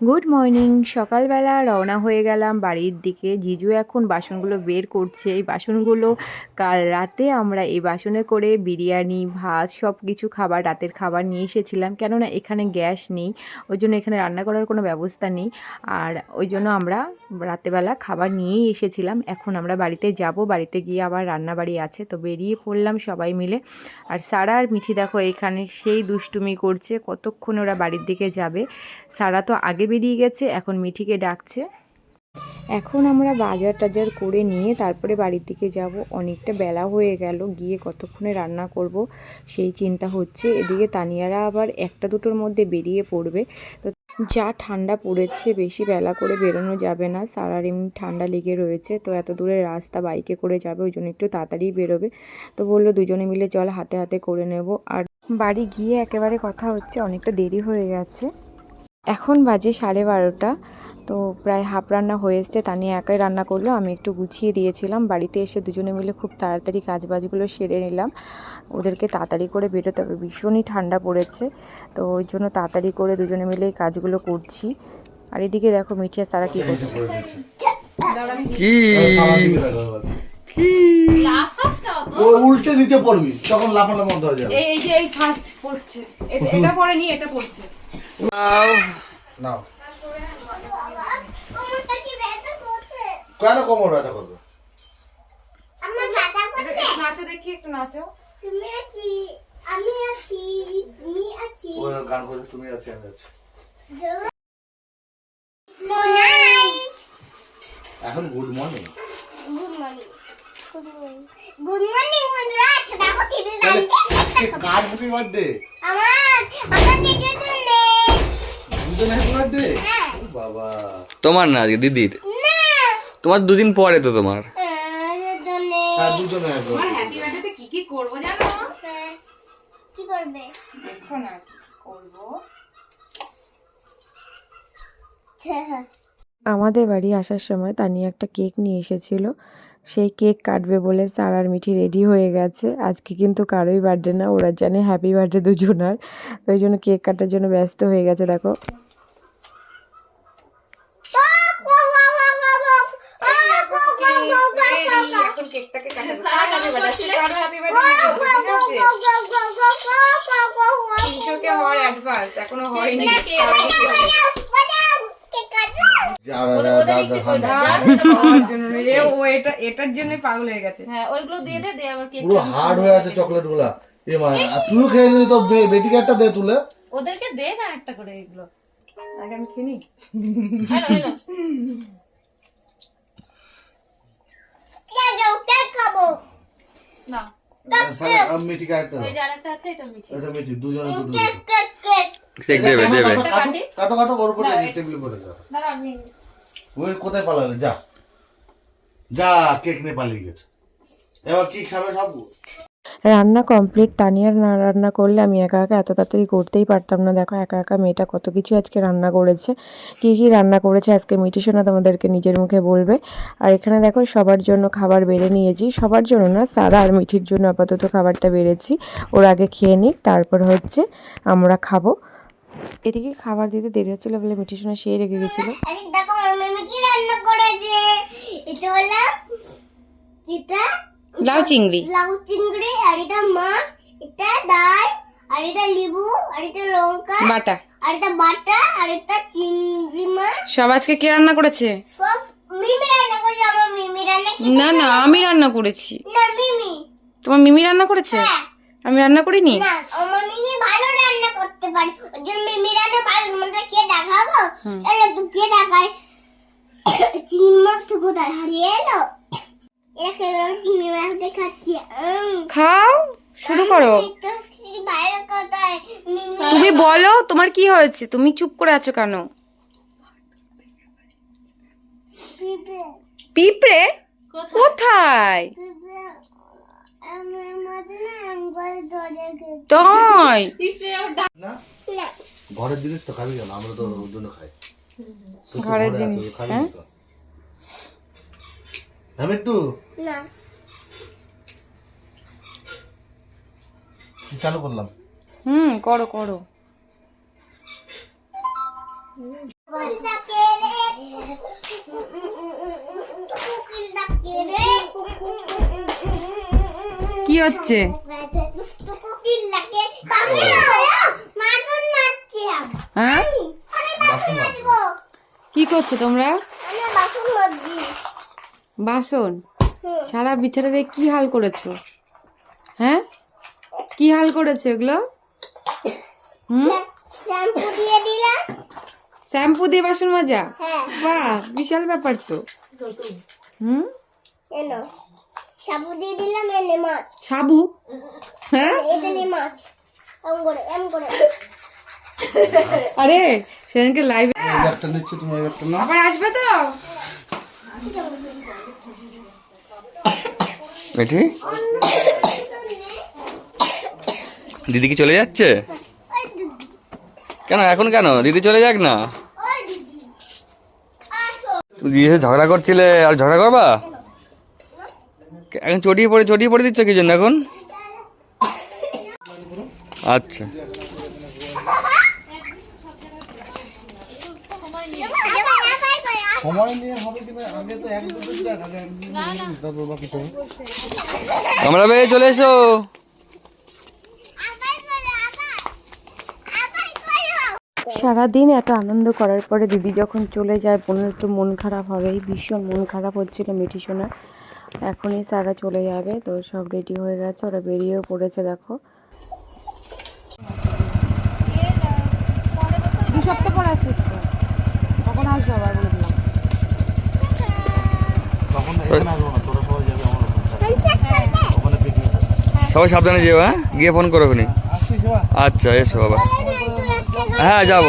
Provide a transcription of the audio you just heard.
Good morning সকালবেলা রওনা হয়ে গেলাম বাড়ির দিকে। জিজু এখন বাসনগুলো বের করছে। এই বাসনগুলো কাল রাতে আমরা এই বাসনে করে বিরিয়ানি, ভাত সব কিছু খাবার, রাতের খাবার নিয়ে এসেছিলাম। কেননা এখানে গ্যাস নেই, ওই জন্য এখানে রান্না করার কোনো ব্যবস্থা নেই। আর ওই জন্য আমরা রাতেবেলা খাবার নিয়েই এসেছিলাম। এখন আমরা বাড়িতে যাব। বাড়িতে গিয়ে আবার রান্নাবাড়ি আছে। তো বেরিয়ে পড়লাম সবাই মিলে। আর সারা আর মিঠি দেখো, এখানে সেই দুষ্টুমি করছে। কতক্ষণ ওরা বাড়ির দিকে যাবে? সারা তো আগে বেরিয়ে গেছে, এখন মিঠিকে ডাকছে। এখন আমরা বাজার টাজার করে নিয়ে তারপরে বাড়ির দিকে যাব। অনেকটা বেলা হয়ে গেল, গিয়ে কতক্ষণে রান্না করব সেই চিন্তা হচ্ছে। এদিকে তানিয়ারা আবার একটা দুটোর মধ্যে বেরিয়ে পড়বে। তো যা ঠান্ডা পড়েছে, বেশি বেলা করে বেরোনো যাবে না। সারার এমনি ঠান্ডা লেগে রয়েছে, তো এত দূরে রাস্তা বাইকে করে যাবে, ওই জন্য একটু তাড়াতাড়ি বেরোবে। তো বলল, দুজনে মিলে চল, হাতে হাতে করে নেব। আর বাড়ি গিয়ে একেবারে কথা হচ্ছে, অনেকটা দেরি হয়ে গেছে। এখন বাজে সাড়ে বারোটা তো প্রায় হাফ রান্না হয়ে এসছে। তা নিয়ে একাই রান্না করল। আমি একটু গুছিয়ে দিয়েছিলাম। বাড়িতে এসে দুজনে মিলে খুব তাড়াতাড়ি কাজ বাজগুলো সেরে নিলাম। ওদেরকে তাড়াতাড়ি করে বেরোতে হবে। ভীষণই ঠান্ডা পড়েছে। তো ওই জন্য তাড়াতাড়ি করে দুজনে মিলে এই কাজগুলো করছি। আর এদিকে দেখো মিঠিয়া সারা কি করছে? কি? ও উল্টে নিচে পড়বি তখন লাফানো বন্ধ হয়ে যাবে। এই যে এই ফার্স্ট পড়ছে। এটা- এটা পরে নি এটা পড়ছে। নাও। কেন কোমর ব্যথা করবে? নাচো দেখি একটু নাচো। তুমি আছি আমি আছি তুমি আছি। ও গান করছে তুমি আছি আমি আছি। এখন good morning good morning good morning বন্ধুরা। আচ্ছা দেখো টিভি আজকে কার হ্যাপি বার্থডে আমার আমার দিকে তোমার না আজকে দিদির। তোমার দুদিন পরে তো তোমার। আমার তো নেই হ্যাঁ দুজনে হ্যাপি আমার হ্যাপি বার্থডেতে কি কি করব জানো? হ্যাঁ। কি করবে? দেখো না কি কি করব আমাদের বাড়ি আসার সময় তানিয়া একটা কেক নিয়ে এসেছিল। সেই কেক কাটবে বলে সারার মিঠি রেডি হয়ে গেছে। আজকে কিন্তু কারোই বার্থডে না ওরা জানে হ্যাপি বার্থডে দুজনার। তো ওই জন্য কেক কাটার জন্য ব্যস্ত হয়ে গেছে দেখো এখন কেকটাকে কাটাবো কার হ্যাপি বার্থডে কার হ্যাপি বার্থডে ঠিক আছে তিনশো কে হওয়ার অ্যাডভান্স এখনও হয়নি কারণ কি হবে? যা যা যা যা খান আর হওয়ার জন্য নয়। এ ও এটা এটার জন্য পাগল হয়ে গেছে হ্যাঁ ওইগুলো দিয়ে দে দে আবার কেক পুরো হার্ড হয়ে আছে চকলেটগুলা এ মা তুই খেয়ে নিলি তো বে- বেটিকে একটা দে তুলে ওদেরকে দে না একটা করে এগুলো আগে আমি খেয়ে। হ্যাঁ, না, না। না আমি মিঠিকে একটা দাও। ওই যে আরেকটা আছে এটা মিঠি। এটা মিঠি দুজনে দুটো কেক দেবে। দেবে কাটো কাটো কাটো ওর উপরে টেবিল করে দাও ওই কোথায় পালালে যা। যা কেক নিয়ে পালিয়ে গেছে। এবার কি খাবে সব? রান্না কমপ্লিট তানিয়ার না রান্না করলে আমি একা একা এত তাড়াতাড়ি করতেই পারতাম না। দেখো, একা একা মেয়েটা কত কিছু আজকে রান্না করেছে, কী কী রান্না করেছে আজকে মিটি সোনা তোমাদেরকে নিজের মুখে বলবে। আর এখানে দেখো, সবার জন্য খাবার বেড়ে নিয়েছি, সবার জন্য না সারা আর মিঠির জন্য আপাতত খাবারটা বেড়েছি। ওর আগে খেয়ে নিক, তারপর হচ্ছে আমরা খাব। এদিকে খাবার দিতে দেরি হচ্ছিল বলে মিঠি সোনা সেই রেগে গেছিল দেখো আমার মেমে কি রান্না করেছে এটা হলো এটা লাউ চিংড়ি। লাউ চিংড়ি আর এটা মাছ এটা ডাল আর এটা লেবু আর এটা লঙ্কা বাটা। আর এটা বাটা আর এটা চিংড়ি মাছ। সব আজকে কে রান্না করেছে? সব মিমি রান্না করেছে আমার মিমি রান্না না না আমি রান্না করেছি। না মিমি। তোমার মিমি রান্না করেছে? হ্যাঁ। আমি রান্না করিনি? না আমার মিমি ভালো রান্না করতে পারে। ওই জন্য মিমি রান্না ভালো তোমাদের কে দেখাবো? তাহলে তুই কে দেখায় চিংড়ি মাছ তো কোথায়? হারিয়ে এলো? খাও শুরু করো। তুমি বলো তোমার কি হয়েছে? তুমি চুপ করে আছো কেন? পিঁপড়ে, কোথায়। তাই? ঘরের জিনিস তো খাবি কেন? আমরা তো ওর জন্য খাই ঘরের জিনিস, খাবি? না না। চালু করলাম। হুম করো করো। কি হচ্ছে? হ্যাঁ? কি করছ তোমরা? আমি বাসন। সারা বিছানাতে কি হাল করেছ? হ্যাঁ? কি হাল করেছ এগুলো? হুম? শ্যাম্পু দিয়ে দিলাম। শ্যাম্পু দিয়ে বাসন মাজা? হ্যাঁ। বাহ বিশাল ব্যাপার তো। হুম? এনো সাবু দিয়ে দিলাম এনে মাছ। সাবু? হ্যাঁ? এটা নে মাছ। এম করে এম করে। আরে সেদিনকে লাইভে আবার আসবে তো? মিঠি? দিদি কি চলে যাচ্ছে? কেন, এখন কেন? দিদি চলে যাক না? দিদি ঝগড়া করছিলে, আর ঝগড়া করবা? এখন চটিয়ে পড়ে চটিয়ে পড়ে দিচ্ছ কি জন্য এখন? আচ্ছা। আমরা বেয়ে চলে এসো। সারাদিন এত আনন্দ করার পরে দিদি যখন চলে যায় বোনের তো মন খারাপ হবেই ভীষণ মন খারাপ হচ্ছিল মিঠি সোনার এখনই সারা চলে যাবে তো সব রেডি হয়ে গেছে ওরা বেরিয়েও পড়েছে দেখো। দু সপ্তাহ পর আসছিস কখন আসবে আবার বললাম তখন এখানে আসব না তোরা সবাই সাবধানে যেও হ্যাঁ? গিয়ে ফোন করো আচ্ছা এসো বাবা। হ্যাঁ যাব।